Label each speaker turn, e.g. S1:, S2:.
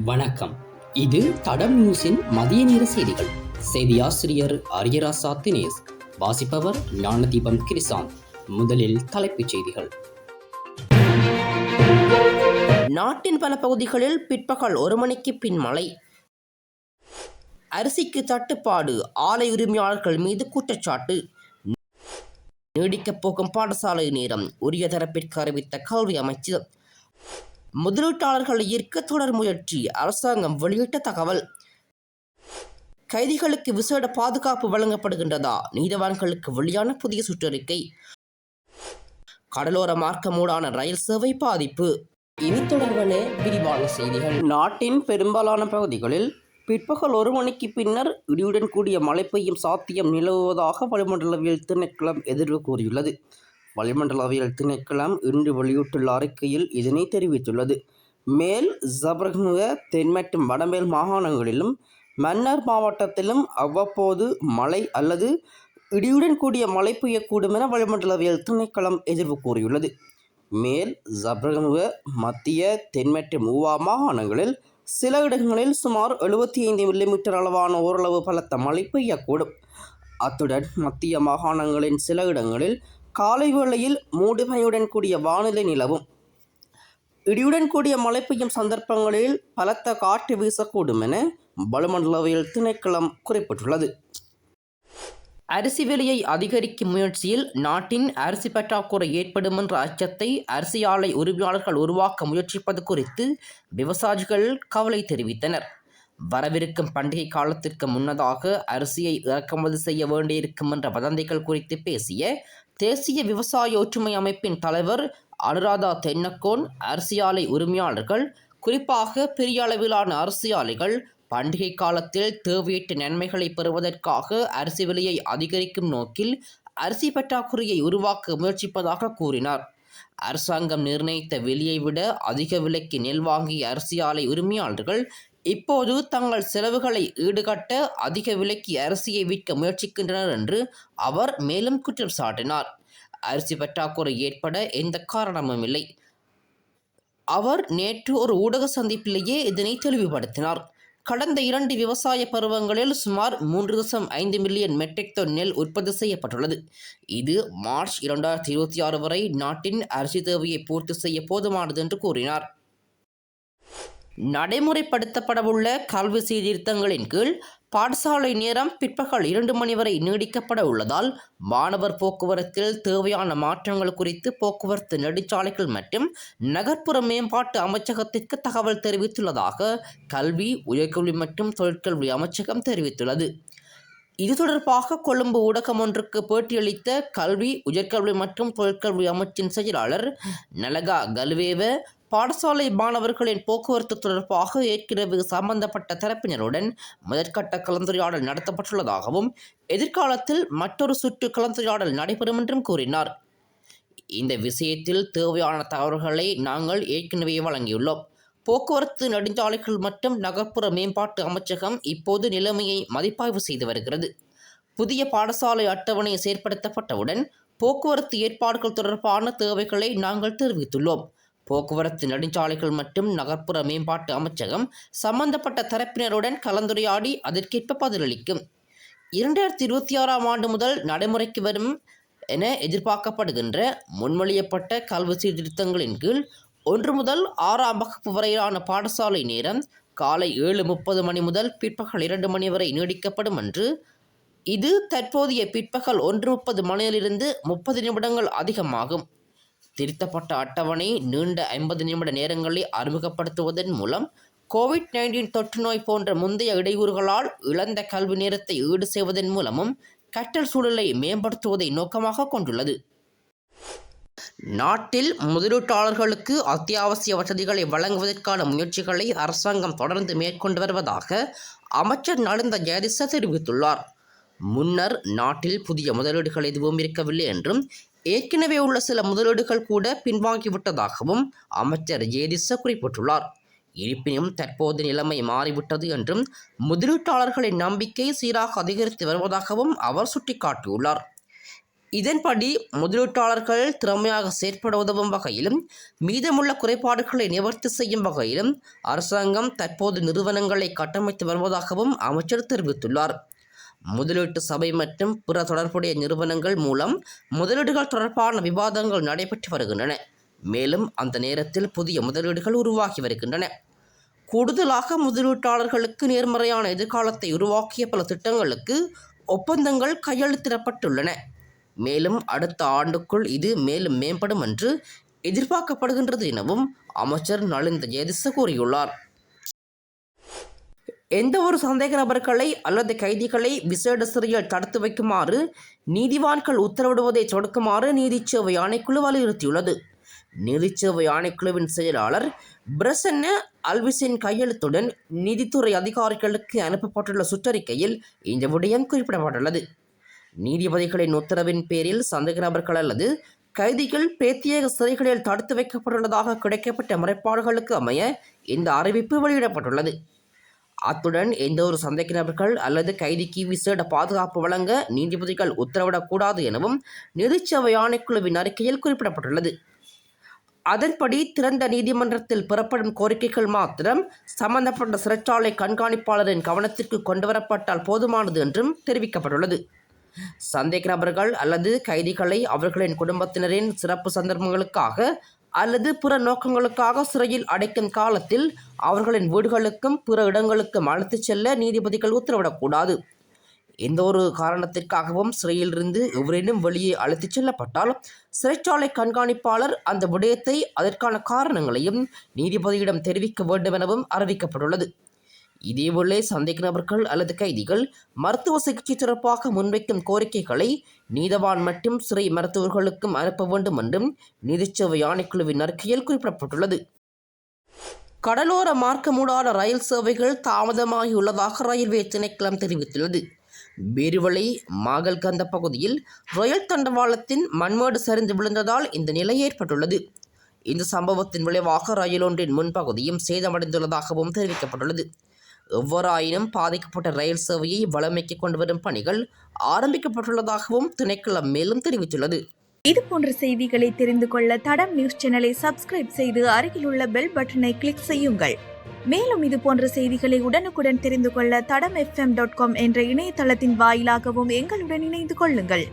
S1: வணக்கம். இது தடம் நியூஸின் மதிய நேர செய்திகள். செய்தியாசிரியர் அரியராசா தினேஷ் வாசிப்பவர் ஞானதீபம் கிரிசாந்த் முதலில் தலைப்புச் செய்திகள்.
S2: நாட்டின் பல பகுதிகளில் பிற்பகல் ஒரு மணிக்கு பின் மழை. அரிசிக்கு தட்டுப்பாடு ஆலை உரிமையாளர்கள் மீது குற்றச்சாட்டு. நீடிக்கப் போகும் பாடசாலை நேரம் உரிய தரப்பிற்கு அறிவித்த கல்வி அமைச்சர். முதலீட்டாளர்களை ஈர்க்க தொடர் முயற்சி அரசாங்கம் வெளியிட்ட தகவல். கைதிகளுக்கு விசேட பாதுகாப்பு வழங்கப்படுகின்றதா? நீதவான்களுக்கு வெளியான புதிய சுற்றறிக்கை. கடலோர மார்க்கமூடான ரயில் சேவை பாதிப்பு. இனி தொடர்பான விரிவான செய்திகள். நாட்டின் பெரும்பாலான பகுதிகளில் பிற்பகல் ஒரு மணிக்கு பின்னர் இடியுடன் கூடிய மழை பெய்யும் சாத்தியம் நிலவுவதாக வளிமண்டலவியல் திணைக்களம் எதிர்வு கூறியுள்ளது. வளிமண்டலவியல் திணைக்களம் இன்று வெளியிட்டுள்ள அறிக்கையில் இதனை தெரிவித்துள்ளது. மேல் ஜபர்முக தென் மற்றும் வடமேல் மாகாணங்களிலும் மன்னர் மாவட்டத்திலும் அவ்வப்போது மழை அல்லது இடியுடன் கூடிய மழை பெய்யக்கூடும் என வளிமண்டலவியல் திணைக்களம் எதிர்வு கூறியுள்ளது. மேல் ஜபர்முக மத்திய தென் மற்றும் மூவா மாகாணங்களில் சில இடங்களில் சுமார் எழுபத்தி ஐந்து மில்லிமீட்டர் அளவான ஓரளவு பலத்த மழை பெய்யக்கூடும். அத்துடன் மத்திய மாகாணங்களின் சில இடங்களில் காலை வேளையில் மூடுமையுடன் கூடிய வானிலை நிலவும். இடியுடன் கூடிய மழை பெய்யும் சந்தர்ப்பங்களில் பலத்த காற்று வீசக்கூடும் என வளிமண்டலவியல் திணைக்களம் குறிப்பிட்டுள்ளது. அரிசி விலையை அதிகரிக்கும் முயற்சியில் நாட்டின் அரிசி பற்றாக்குறை ஏற்படும் என்ற அச்சத்தை அரிசி ஆலை உரிமையாளர்கள் உருவாக்க முயற்சிப்பது குறித்து விவசாயிகள் கவலை தெரிவித்தனர். வரவிருக்கும் பண்டிகை காலத்திற்கு முன்னதாக அரிசியை இறக்குமதி செய்ய வேண்டியிருக்கும் என்ற வதந்திகள் குறித்து பேசிய தேசிய விவசாய ஒற்றுமை அமைப்பின் தலைவர் அனுராதா தென்னக்கோன் அரிசி ஆலை உரிமையாளர்கள் குறிப்பாக பெரிய அளவிலான அரிசி ஆலைகள் பண்டிகை காலத்தில் தேவையற்ற நன்மைகளை பெறுவதற்காக அரிசி விலையை அதிகரிக்கும் நோக்கில் அரிசி பற்றாக்குறையை உருவாக்க முயற்சிப்பதாக கூறினார். அரசாங்கம் நிர்ணயித்த விலையை விட அதிக விலைக்கு நெல் வாங்கிய அரிசி ஆலை உரிமையாளர்கள் இப்போது தங்கள் செலவுகளை ஈடுகட்ட அதிக விலைக்கு அரிசியை விற்க முயற்சிக்கின்றனர் என்று அவர் மேலும் குற்றம் சாட்டினார். அரிசி பற்றாக்குறை ஏற்பட எந்த காரணமும் இல்லை. அவர் நேற்று ஒரு ஊடக சந்திப்பிலேயே இதனை தெளிவுபடுத்தினார். கடந்த இரண்டு விவசாய பருவங்களில் சுமார் மூன்று தசம் ஐந்து மில்லியன் மெட்ரிக் டன் நெல் உற்பத்தி செய்யப்பட்டுள்ளது. இது மார்ச் இரண்டாயிரத்தி இருபத்தி ஆறு வரை நாட்டின் அரிசி தேவையை பூர்த்தி செய்ய போதுமானது என்று கூறினார். நடைமுறைப்படுத்தப்படவுள்ள கல்வி சீர்திருத்தங்களின் கீழ் பாடசாலை நேரம் பிற்பகல் இரண்டு மணி வரை நீடிக்கப்பட உள்ளதால் மாணவர் போக்குவரத்தில் தேவையான மாற்றங்கள் குறித்து போக்குவரத்து நெடுஞ்சாலைகள் மற்றும் நகர்ப்புற மேம்பாட்டு அமைச்சகத்திற்கு தகவல் தெரிவித்துள்ளதாக கல்வி உயர்கல்வி மற்றும் தொழிற்கல்வி அமைச்சகம் தெரிவித்துள்ளது. இது தொடர்பாக கொழும்பு ஊடகம் ஒன்றுக்கு பேட்டியளித்த கல்வி உயர்கல்வி மற்றும் தொழிற்கல்வி அமைச்சின் செயலாளர் நலகா கல்வேவ பாடசாலை மாணவர்களின் போக்குவரத்து தொடர்பாக ஏற்கனவே சம்பந்தப்பட்ட தரப்பினருடன் முதற்கட்ட கலந்துரையாடல் நடத்தப்பட்டுள்ளதாகவும் எதிர்காலத்தில் மற்றொரு சுற்று கலந்துரையாடல் நடைபெறும் என்றும் கூறினார். இந்த விஷயத்தில் தேவையான தகவல்களை நாங்கள் ஏற்கனவே வழங்கியுள்ளோம். போக்குவரத்து நெடுஞ்சாலைகள் மற்றும் நகர்ப்புற மேம்பாட்டு அமைச்சகம் இப்போது நிலைமையை மதிப்பாய்வு செய்து வருகிறது. புதிய பாடசாலை அட்டவணை செயற்படுத்தப்பட்டவுடன் போக்குவரத்து ஏற்பாடுகள் தொடர்பான தேவைகளை நாங்கள் தெரிவித்துள்ளோம். போக்குவரத்து நெடுஞ்சாலைகள் மற்றும் நகர்ப்புற மேம்பாட்டு அமைச்சகம் சம்பந்தப்பட்ட தரப்பினருடன் கலந்துரையாடி அதற்கேற்ப பதிலளிக்கும். இரண்டாயிரத்தி இருபத்தி ஆறாம் ஆண்டு முதல் நடைமுறைக்கு வரும் என எதிர்பார்க்கப்படுகின்ற முன்மொழியப்பட்ட கல்வி சீர்திருத்தங்களின் கீழ் ஒன்று முதல் ஆறாம் வகுப்பு வரையிலான பாடசாலை நேரம் காலை ஏழு முப்பது மணி முதல் பிற்பகல் இரண்டு மணி வரை நீடிக்கப்படும் என்று இது தற்போதைய பிற்பகல் ஒன்று முப்பது மணியிலிருந்து முப்பது நிமிடங்கள் அதிகமாகும். திருத்தப்பட்ட அட்டவணை நீண்ட ஐம்பது நிமிட நேரங்களை அறிமுகப்படுத்துவதன் மூலம் கோவிட் நைன்டீன் தொற்று நோய் போன்ற முந்தைய இடையூறுகளால் இழந்த கல்வி நேரத்தை ஈடு செய்வதன் மூலமும் கற்றல் சூழலை மேம்படுத்துவதை நோக்கமாக கொண்டுள்ளது. நாட்டில் முதலீட்டாளர்களுக்கு அத்தியாவசிய வசதிகளை வழங்குவதற்கான முயற்சிகளை அரசாங்கம் தொடர்ந்து மேற்கொண்டு வருவதாக அமைச்சர் நலிந்த ஜெயதிச தெரிவித்துள்ளார். முன்னர் நாட்டில் புதிய முதலீடுகள் எதுவும் இருக்கவில்லை என்றும் ஏற்கனவே உள்ள சில முதலீடுகள் கூட பின்வாங்கிவிட்டதாகவும் அமைச்சர் ஜேதிச குறிப்பிட்டுள்ளார். இருப்பினும் தற்போது நிலைமை மாறிவிட்டது என்றும் முதலீட்டாளர்களின் நம்பிக்கை சீராக அதிகரித்து வருவதாகவும் அவர் சுட்டிக்காட்டியுள்ளார். இதன்படி முதலீட்டாளர்கள் திறமையாக செயற்பட உதவும் வகையிலும் மீதமுள்ள குறைபாடுகளை நிவர்த்தி செய்யும் வகையிலும் அரசாங்கம் தற்போது நிறுவனங்களை கட்டமைத்து வருவதாகவும் அமைச்சர் தெரிவித்துள்ளார். முதலீட்டு சபை மற்றும் பிற தொடர்புடைய நிறுவனங்கள் மூலம் முதலீடுகள் தொடர்பான விவாதங்கள் நடைபெற்று வருகின்றன. மேலும் அந்த நேரத்தில் புதிய முதலீடுகள் உருவாகி வருகின்றன. கூடுதலாக முதலீட்டாளர்களுக்கு நேர்மறையான எதிர்காலத்தை உருவாக்கிய பல திட்டங்களுக்கு ஒப்பந்தங்கள் கையெழுத்திடப்பட்டுள்ளன. மேலும் அடுத்த ஆண்டுக்குள் இது மேலும் மேம்படும் என்று எதிர்பார்க்கப்படுகின்றது எனவும் அமைச்சர் நலிந்த ஜெயதிச கூறியுள்ளார். எந்த ஒரு சந்தேக நபர்களை அல்லது கைதிகளை விசேட சிறையில் தடுத்து வைக்குமாறு நீதிவான்கள் உத்தரவிடுவதை தொடக்குமாறு நீதிச்சேவை ஆணைக்குழு வலியுறுத்தியுள்ளது. நீதிச்சேவை ஆணைக்குழுவின் செயலாளர் பிரசன்ன அல்விசின் கையெழுத்துடன் நீதித்துறை அதிகாரிகளுக்கு அனுப்பப்பட்டுள்ள சுற்றறிக்கையில் இந்த விடயம் குறிப்பிடப்பட்டுள்ளது. நீதிபதிகளின் உத்தரவின் பேரில் சந்தேக நபர்கள் அல்லது கைதிகள் பிரத்யேக சிறைகளில் தடுத்து வைக்கப்பட்டுள்ளதாக கிடைக்கப்பட்ட முறைப்பாடுகளுக்கு அமைய இந்த அறிவிப்பு வெளியிடப்பட்டுள்ளது. அத்துடன் எந்த ஒரு சந்தேக நபர்கள் அல்லது கைதிக்கு விசேட பாதுகாப்பு வழங்க நீதிபதிகள் உத்தரவிடக்கூடாது எனவும் நிதிச்சபை ஆணைக்குழுவின் அறிக்கையில் குறிப்பிடப்பட்டுள்ளது. அதன்படி திறந்த நீதிமன்றத்தில் பெறப்படும் கோரிக்கைகள் மாத்திரம் சம்பந்தப்பட்ட சிறைச்சாலை கண்காணிப்பாளரின் கவனத்திற்கு கொண்டுவரப்பட்டால் போதுமானது என்றும் தெரிவிக்கப்பட்டுள்ளது. சந்தேக நபர்கள் அல்லது கைதிகளை அவர்களின் குடும்பத்தினரின் சிறப்பு சந்தர்ப்பங்களுக்காக அல்லது பிற நோக்கங்களுக்காக சிறையில் அடைக்கும் காலத்தில் அவர்களின் வீடுகளுக்கும் பிற இடங்களுக்கும் அழைத்துச் செல்ல நீதிபதிகள் உத்தரவிடக்கூடாது. எந்த ஒரு காரணத்திற்காகவும் சிறையிலிருந்து எவரேனும் வெளியே அழைத்துச் செல்லப்பட்டால் சிறைச்சாலை கண்காணிப்பாளர் அந்த விடயத்தை அதற்கான காரணங்களையும் நீதிபதியிடம் தெரிவிக்க வேண்டும் எனவும் அறிவிக்கப்பட்டுள்ளது. இதேபோல சந்தேக நபர்கள் அல்லது கைதிகள் மருத்துவ சிகிச்சை தொடர்பாக முன்வைக்கும் கோரிக்கைகளை நீதவான் மற்றும் சிறை மருத்துவர்களுக்கும் அனுப்ப வேண்டும் என்றும் நீதிச்சேவை ஆணைக்குழுவின் அறிக்கையில் குறிப்பிடப்பட்டுள்ளது. கடலோர மார்க்கமூடான ரயில் சேவைகள் தாமதமாகியுள்ளதாக ரயில்வே திணைக்களம் தெரிவித்துள்ளது. பேருவளை மாகல்கந்த பகுதியில் ரயில் தண்டவாளத்தின் மண்மேடு சரிந்து விழுந்ததால் இந்த நிலை ஏற்பட்டுள்ளது. இந்த சம்பவத்தின் விளைவாக ரயில் ஒன்றின் முன்பகுதியும் சேதமடைந்துள்ளதாகவும் தெரிவிக்கப்பட்டுள்ளது. எவ்வாறாயினும் பாதிக்கப்பட்ட ரயில் சேவையை வளமைக்கு கொண்டு வரும் பணிகள் ஆரம்பிக்கப்பட்டுள்ளதாகவும் திணைக்களம் மேலும் தெரிவித்துள்ளது.
S3: இது போன்ற செய்திகளை தெரிந்து கொள்ள தடம் நியூஸ் சேனலை சப்ஸ்கிரைப் செய்து அருகிலுள்ள பெல் பட்டனை கிளிக் செய்யுங்கள். மேலும் இது போன்ற செய்திகளை உடனுக்குடன் தெரிந்து கொள்ள தடம் எஃப்எம் டாட் காம் என்ற இணையதளத்தின் வாயிலாகவும் எங்களுடன் இணைந்து கொள்ளுங்கள்.